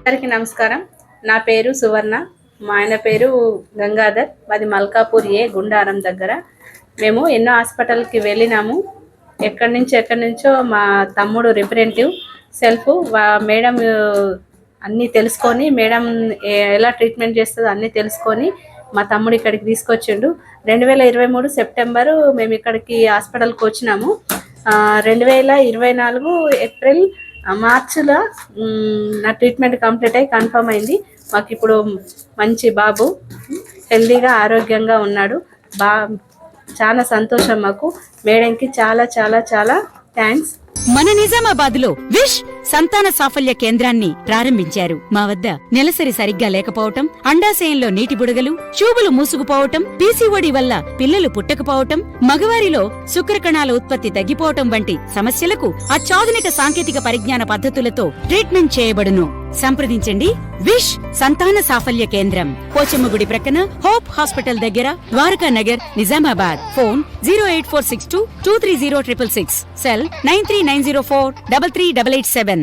అందరికీ నమస్కారం. నా పేరు సువర్ణ. మా ఆయన పేరు గంగాధర్. మాది మల్కాపూర్ ఏ గుండారం దగ్గర. మేము ఎన్నో హాస్పిటల్కి వెళ్ళినాము. ఎక్కడి నుంచి ఎక్కడి నుంచో మా తమ్ముడు రిప్రజెంటివ్ సెల్ఫ్ మేడం అన్నీ తెలుసుకొని మేడం ఎలా ట్రీట్మెంట్ చేస్తుందో అన్నీ తెలుసుకొని మా తమ్ముడు ఇక్కడికి తీసుకొచ్చిండు. రెండు వేల ఇరవై మూడు సెప్టెంబరు మేము ఇక్కడికి హాస్పిటల్కి వచ్చినాము. రెండు వేల ఇరవై నాలుగు ఏప్రిల్ మార్చిలో నా ట్రీట్మెంట్ కంప్లీట్ అయ్యి కన్ఫర్మ్ అయింది. మాకు ఇప్పుడు మంచి బాబు. హెల్దీగా ఆరోగ్యంగా ఉన్నాడు. బా చాలా సంతోషం మాకు. మేడంకి చాలా చాలా చాలా థ్యాంక్స్. మన నిజామాబాద్లో విష్ సంతాన సాఫల్య కేంద్రాన్ని ప్రారంభించారు. మా వద్ద నెలసరి సరిగ్గా లేకపోవటం అండాశయంలో నీటి బుడగలు చూబులు మూసుకుపోవటం పీసీఓడి వల్ల పిల్లలు పుట్టకపోవటం మగవారిలో శుక్రకణాల ఉత్పత్తి తగ్గిపోవటం వంటి సమస్యలకు అత్యాధునిక సాంకేతిక పరిజ్ఞాన పద్ధతులతో ట్రీట్మెంట్ చేయబడును. సంప్రదించండి. విష్ సంతాన సాఫల్య కేంద్రం. పోచమ్మగుడి ప్రక్కన హోప్ హాస్పిటల్ దగ్గర Dwaraka Nagar Nizamabad. Phone zero eight four six two two three zero triple six. Cell nine three nine zero four double three double eight seven.